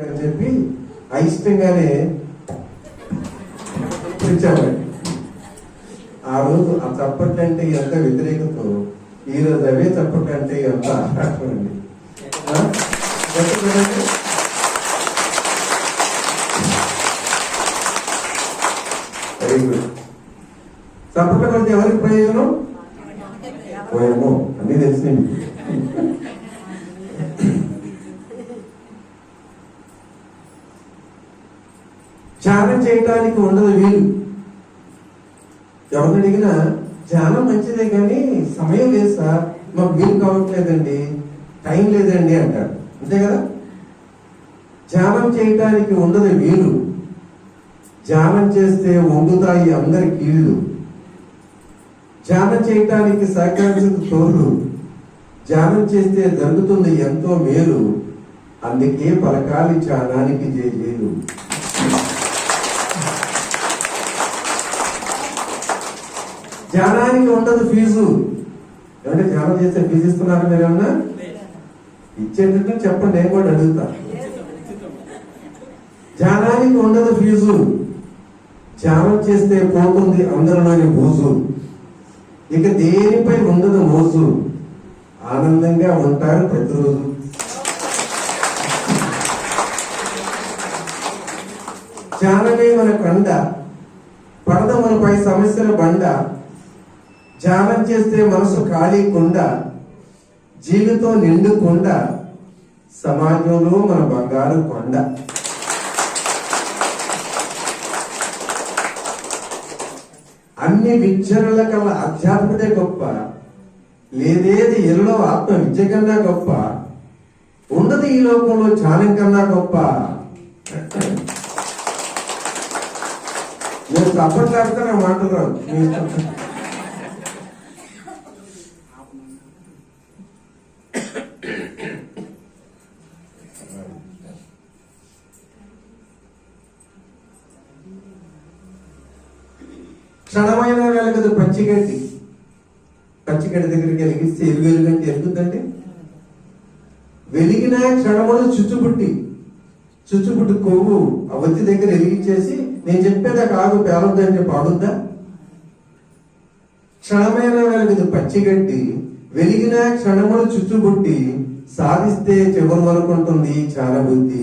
అని చెప్పి అయిష్టంగానే పిలిచామండి ఆ రోజు ఆ చప్పట్లు అంటే ఎంత వ్యతిరేకత ఈ రోజు అవే చప్పట్లు అంటే ఎంత ఆరాటం అండి. ఆ? చెప్పండి. వెరీ గుడ్ చప్పట్లు కొడితే ఎవరికి ప్రయోజనం? పోయేమో. అన్నీ తెలిసింది చేయటానికి ఉండదు వీలు. ఎవరిని అడిగినా ధ్యానం మంచిదే కానీ సమయం లేదు సార్. మాకు వీలు కావట్లేదండి. టైం లేదండి అంటారు అంతే కదా? ధ్యానం చేయటానికి ఉండదు వీలు. ధ్యానం చేస్తే వంగుతాయి అందరి కీళ్ళు ధ్యానం చేయటానికి సహకరించదు తోలు ధ్యానం చేస్తే జరుగుతుంది ఎంతో మేలు. అందుకే పలకాలి ధ్యానానికి చేయలేదు ధ్యానానికి ఉండదు ఫీజు. ఏమంటే ధ్యానం చేస్తే ఫీజు ఇస్తున్నారా మీరు ఏమన్నా? ఇచ్చేటట్టు చెప్పండి నేను కూడా అడుగుతా. ధ్యానానికి ఉండదు ఫీజు. ధ్యానం చేస్తే పోతుంది అందరిలోని బూజు. ఇక దేనిపై ఉండదు మోజు? ఆనందంగా ఉంటారు ప్రతిరోజు. ధ్యానమే మన కండ. పడద మనపై సమస్యల బండ. ధ్యానం చేస్తే మనసు ఖాళీ కుండ జీవితం నిండు కొండ సమాజంలో మన బంగారు కొండ. అన్ని విద్యల కల్లా ఆధ్యాత్మికతే గొప్ప లేదేది ఎల్లో ఆత్మ విద్య కన్నా గొప్ప ఉండదు ఈ లోకంలో ధ్యానం కన్నా గొప్ప. నేను తప్పట్లాడుతున్నా నా మాటలు క్షణమైన వెలగదు పచ్చిగడ్డి పచ్చిగడ్డి దగ్గరికి వెలిగిస్తే ఎరుగు వెలుగంటే ఎరుగుద్దండి వెలిగిన క్షణములు చుచ్చుపుట్టి చుచ్చుపుట్టి కొవ్వు ఆ వచ్చి దగ్గర వెలిగించేసి నేను చెప్పేదా కాదు పేలొద్దని చెప్పి పాడుద్దా క్షణమైన వెలగదు పచ్చిగడ్డి వెలిగిన క్షణములు చుచ్చుబుట్టి సాధిస్తే చివరి వరకు ఉంటుంది చాలా బుద్ధి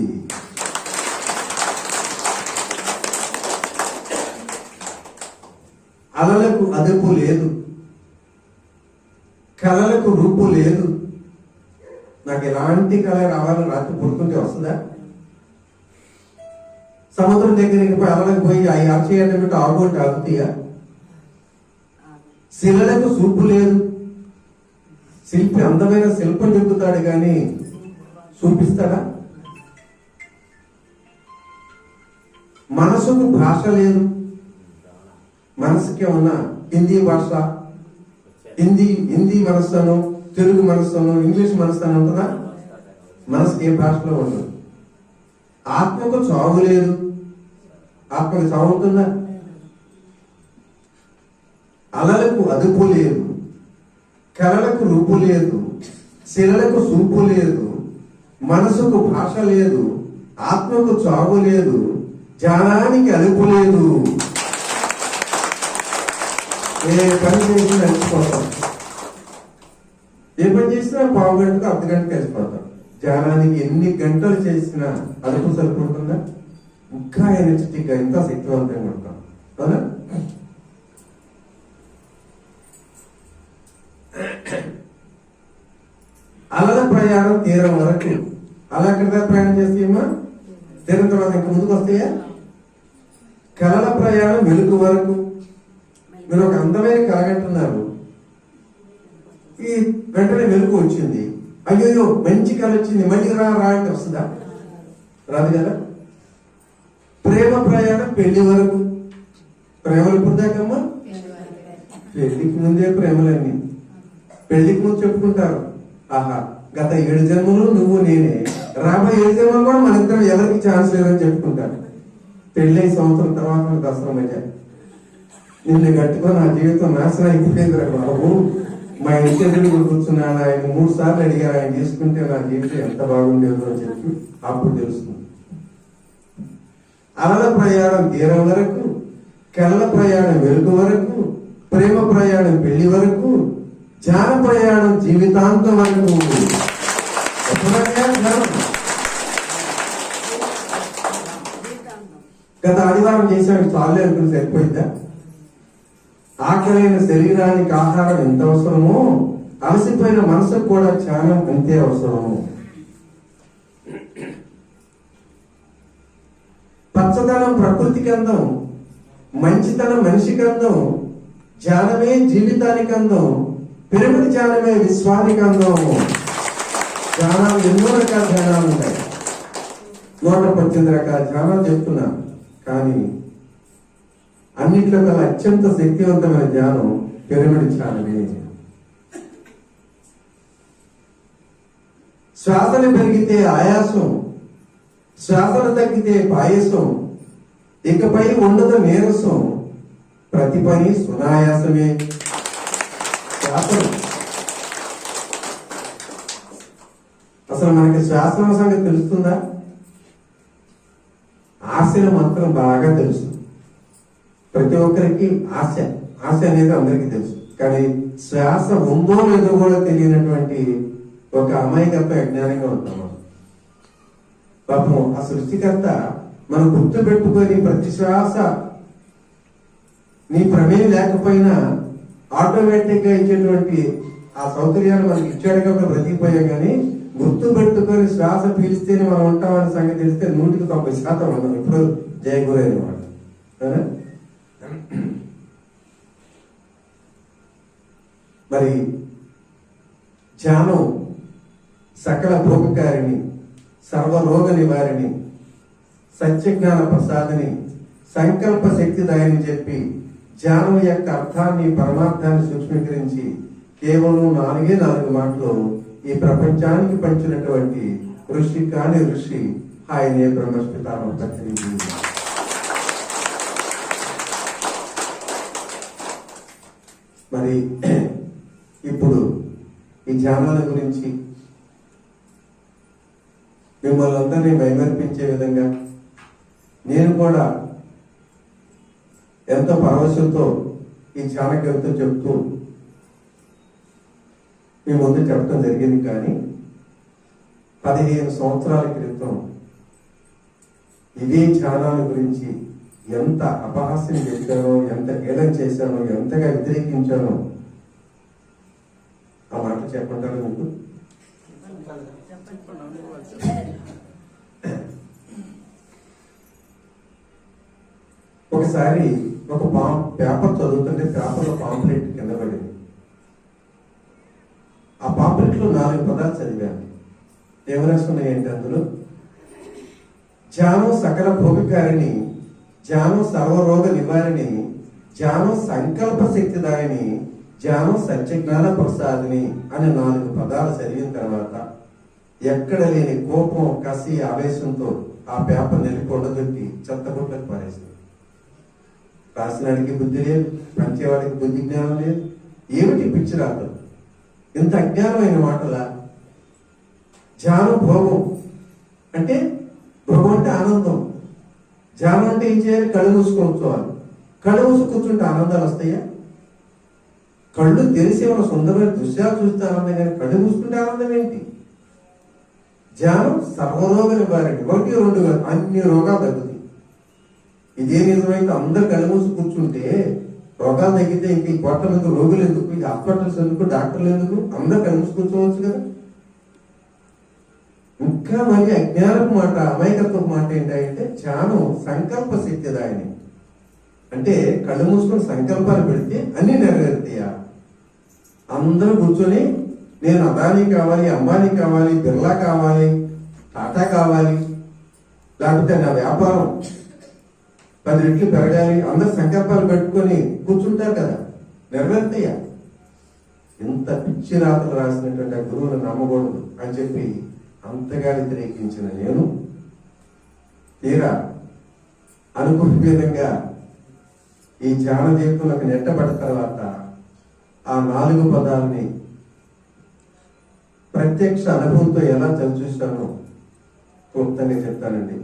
అలలకు అదుపు లేదు. కళలకు రూపు లేదు. నాకు ఎలాంటి కళ రావాలని రాత్రి పుడుతుంటే వస్తుందా? సముద్రం దగ్గరికి పోయి అలలకు పోయి అవి అరచేయండి ఆగుంటే ఆగుతాయా శిలలకు సూపు లేదు. శిల్పి అందమైన శిల్పం చెబుతాడు కానీ చూపిస్తాడా మనసుకు భాష లేదు. మనసుకి ఉన్న హిందీ భాష హిందీ హిందీ మనస్సును తెలుగు మనస్సును ఇంగ్లీష్ మనస్సు ఉంటుందా? మనసుకి ఏ భాషలో ఉండదు. ఆత్మకు చావు లేదు. ఆత్మకు చావు ఉంటుందా? అలలకు అదుపు లేదు. కళలకు రూపు లేదు. శిలలకు సూపు లేదు. మనసుకు భాష లేదు. ఆత్మకు చావు లేదు. ధ్యానానికి అదుపు లేదు. ఏ పని చేసినా కలిసిపోతాం ఏ పని చేసినా పావు గంటకు అర్ధ గంటకు వెళ్ళిపోతాం. ధ్యానానికి ఎన్ని గంటలు చేసినా అదుపు సరిపోతుందా ఇంకా ఎనర్జెటిక్గా ఎంత శక్తివంతంగా ఉంటాం. అవునా? అలల ప్రయాణం తీరం వరకు. అలా ఎక్కడ ప్రయాణం చేస్తాయమ్మా తీరం తర్వాత ఇంకా ముందుకు వస్తాయా? కలల ప్రయాణం వెలుగు వరకు. మీరు ఒక అందమైన కాగంటున్నారు ఈ వెంటనే వెలుగు వచ్చింది. అయ్యోయో మంచి కళ వచ్చింది. మళ్ళీ రా రా అంటే వస్తుందా? రాదు కదా? ప్రేమ ప్రయాణం పెళ్ళి వరకు. ప్రేమలు ఇప్పుడు పెళ్ళికి ముందే ప్రేమలన్నీ. పెళ్ళికి ముందు చెప్పుకుంటారు. ఆహా గత ఏడు జన్మలు నువ్వు నేనే. రాబోయే ఏడు జన్మలు కూడా మన ఇద్దరం ఎవరికి ఛాన్స్ లేదని చెప్పుకుంటారు. పెళ్ళై సంవత్సరం తర్వాత దసరా మధ్య నిన్ను కట్టుకో నా జీవితం నాశనం అయిపోయింది రా బాబు. మా ఇంటి ఎదురు కూర్చున్నాను ఆయన. మూడు సార్లు అడిగారు ఆయన తీసుకుంటే నా జీవితం ఎంత బాగుండేదో అని చెప్పి. అప్పుడు తెలుస్తుంది. అలల ప్రయాణం తీరం వరకు కళ్ళ ప్రయాణం వెలుగు వరకు ప్రేమ ప్రయాణం పెళ్ళి వరకు ధ్యాన ప్రయాణం జీవితాంతం వరకు ఎప్పుడైనా గత ఆదివారం చేసాడు చాలే అనుకుని సరిపోయిందా? ఆకలైన శరీరానికి ఆహారం ఎంత అవసరమో అలసిపోయిన మనసుకు కూడా ధ్యానం అంతే అవసరము. పచ్చదనం ప్రకృతికి అందం మంచితనం మనిషికి అందం ధ్యానమే జీవితానికి అందం పిరమిడ్ ధ్యానమే విశ్వానికి అందం ధ్యానాలు ఎన్నో రకాల ధ్యానాలు ఉంటాయి. నూట పద్దెనిమిది రకాల ధ్యానాలు చెప్తున్నా. కానీ అన్నిట్లో గల అత్యంత శక్తివంతమైన ధ్యానం పిరమిడ్ ధ్యానమే శ్వాసలు పెరిగితే ఆయాసం శ్వాసలు తగ్గితే పాయసం ఇకపై ఉండదు నీరసం ప్రతి పని సునాయాసమే. శ్వాసలు అసలు మనకి శ్వాసన సంగతి తెలుస్తుందా? ఆశలు మాత్రం బాగా తెలుస్తుంది ప్రతి ఒక్కరికి ఆశ. ఆశ అనేది అందరికీ తెలుసు. కానీ శ్వాస ఉందో లేదో కూడా తెలియనటువంటి ఒక అమాయకత్వ అజ్ఞానంగా ఉంటాం మనం. పాపం ఆ సృష్టికర్త మనం గుర్తు పెట్టుకొని ప్రతి శ్వాస నీ ప్రమేయం లేకపోయినా ఆటోమేటిక్గా ఇచ్చేటువంటి ఆ సౌకర్యాలు మనకి ఇచ్చాడు కాబట్టి బ్రతికిపోయాం కానీ గుర్తు పెట్టుకొని శ్వాస పీలిస్తేనే మనం ఉంటామనే సంగతి తెలిస్తే నూటికి తొంభై శాతం మనం ఇప్పుడు జయగురైన వాడు మరి ధ్యానం సకల భోగకారిణి సర్వరోగ నివారిణి సత్యజ్ఞాన ప్రసాదిని సంకల్ప శక్తిదాయని చెప్పి ధ్యానం యొక్క అర్థాన్ని పరమార్థాన్ని సూక్ష్మీకరించి కేవలం నాలుగే నాలుగు మాటలు ఈ ప్రపంచానికి పంచినటువంటి ఋషి కాని ఋషి ఆయనే బ్రహ్మస్పితాను ప్రతినిధి మరి ఇప్పుడు ఈ ధ్యానాల గురించి మిమ్మల్ని అందరినీ మైమర్పించే విధంగా నేను కూడా ఎంతో పరవశంతో ఈ ధ్యానకవిత చెప్తూ మీ ముందు చెప్పడం జరిగింది కానీ పదిహేను సంవత్సరాల క్రితం ఇదే ధ్యానాల గురించి ఎంత అపహాస్యం చెప్పానో ఎంత హేళన చేశానో ఎంతగా వ్యతిరేకించానో ఆ మాట చెప్పంటారు మీకు? ఒకసారి ఒక పాం పేపర్ చదువుతుంటే పేపర్లో పాంప్లెట్ కింద పడింది. ఆ పాంప్లెట్లో నాలుగు పదాలు చదివాను. ఏమరాసున్నాయి ఏంటి అందులో? ధ్యానం సకల భోగకారిణి ధ్యానం సర్వరోగ నివారిణి ధ్యానం సంకల్ప శక్తిదాయని ధ్యానం సత్యజ్ఞాన ప్రసాదిని అనే నాలుగు పదాలు చదివిన తర్వాత ఎక్కడ లేని కోపం కసి ఆవేశంతో ఆ పేపర్ నిలిపొండదొట్టి చెత్తగుట్లకు పారేసింది రాసినాడికి బుద్ధి లేదు పంచేవాడికి బుద్ధి జ్ఞానం లేదు. ఏమిటి పిచ్చి రాదు ఇంత అజ్ఞానమైన మాటలా? ధ్యానం భోగం. అంటే భోగం అంటే ఆనందం. ధ్యానం అంటే ఏం చేయాలి? కళ్ళు మూసుకొని కూర్చోవాలి. కళ్ళు మూసి కూర్చుంటే ఆనందాలు వస్తాయా? కళ్ళు తెరిసి మన సుందరమైన దృశ్యాలు చూస్తే ఆనందం కానీ కళ్ళు మూసుకుంటే ఆనందం ఏంటి? ధ్యానం సర్వరోగ నివారణ. ఒకటి రెండు అన్ని రోగాలు తగ్గుతాయి. ఇదే నిజమైతే అందరు కళ్ళు మూసి కూర్చుంటే రోగాలు తగ్గితే ఇంక ఈ కోట్ల మంది రోగులు ఎందుకు? ఈ హాస్పిటల్స్ ఎందుకు? డాక్టర్లు ఎందుకు? అందరు కళ్ళు మూసి కూర్చోవచ్చు కదా. ఇంకా మరి అజ్ఞానపు మాట అమాయకత్వపు మాట ఏంటంటే ధ్యానం సంకల్ప శక్తిదాయని అంటే కళ్ళు మూసుకొని సంకల్పాలు పెడితే అన్ని నెరవేరుతాయా? అందరూ కూర్చొని నేను అదానీ కావాలి అంబానీ కావాలి బిర్లా కావాలి టాటా కావాలి లేకపోతే నా వ్యాపారం పది రెట్లు పెరగాలి అందరు సంకల్పాలు పెట్టుకొని కూర్చుంటారు కదా నెరవేరుతాయా? ఇంత పిచ్చి రాతలు రాసినటువంటి ఆ గురువుని నమ్మకూడదు అని చెప్పి అంతగా వ్యతిరేకించిన నేను తీరా అనుకున్న విధంగా ఈ ధ్యాన జీవితంలోకి నెట్టబడ్డ తర్వాత ఆ నాలుగు పదాలని ప్రత్యక్ష అనుభవంతో ఎలా చదిచూశానో క్లుప్తంగా చెప్తానండి.